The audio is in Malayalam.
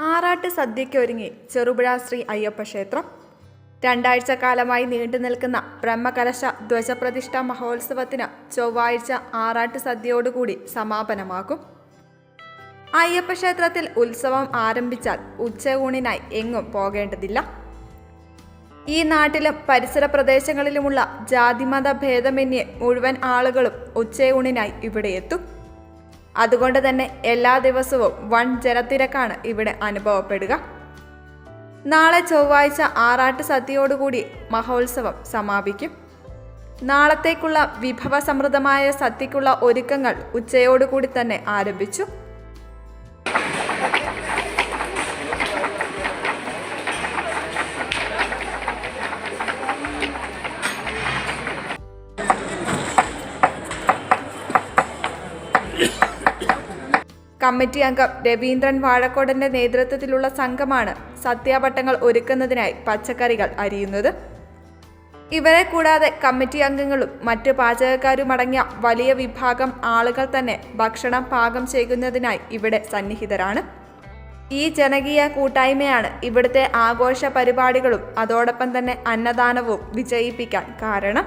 ആറാട്ട് സദ്യയ്ക്കൊരുങ്ങി ചെറുപുഴ ശ്രീ അയ്യപ്പ ക്ഷേത്രം. രണ്ടാഴ്ച കാലമായി നീണ്ടു നിൽക്കുന്ന ബ്രഹ്മകലശ ധ്വജപ്രതിഷ്ഠ മഹോത്സവത്തിന് ചൊവ്വാഴ്ച ആറാട്ട് സദ്യയോടുകൂടി സമാപനമാകും. അയ്യപ്പ ക്ഷേത്രത്തിൽ ഉത്സവം ആരംഭിച്ചാൽ ഉച്ചയൂണിനായി എങ്ങും പോകേണ്ടതില്ല. ഈ നാട്ടിലും പരിസര പ്രദേശങ്ങളിലുമുള്ള ജാതിമത ഭേദമന്യേ മുഴുവൻ ആളുകളും ഉച്ചയൂണിനായി ഇവിടെ എത്തും. അതുകൊണ്ട് തന്നെ എല്ലാ ദിവസവും വൻ ജനത്തിരക്കാണ് ഇവിടെ അനുഭവപ്പെടുക. നാളെ ചൊവ്വാഴ്ച ആറാട്ട് സദ്യയോടുകൂടി മഹോത്സവം സമാപിക്കും. നാളത്തേക്കുള്ള വിഭവസമൃദ്ധമായ സദ്യക്കുള്ള ഒരുക്കങ്ങൾ ഉച്ചയോടുകൂടി തന്നെ ആരംഭിച്ചു. കമ്മിറ്റി അംഗം രവീന്ദ്രൻ വാഴക്കോടന്റെ നേതൃത്വത്തിലുള്ള സംഘമാണ് സത്യാപട്ടങ്ങൾ ഒരുക്കുന്നതിനായി പച്ചക്കറികൾ അരിയുന്നത്. ഇവരെ കൂടാതെ കമ്മിറ്റി അംഗങ്ങളും മറ്റ് പാചകക്കാരുമടങ്ങിയ വലിയ വിഭാഗം ആളുകൾ തന്നെ ഭക്ഷണം പാകം ചെയ്യുന്നതിനായി ഇവിടെ സന്നിഹിതരാണ്. ഈ ജനകീയ കൂട്ടായ്മയാണ് ഇവിടുത്തെ ആഘോഷ പരിപാടികളും അതോടൊപ്പം തന്നെ അന്നദാനവും വിജയിപ്പിക്കാൻ കാരണം.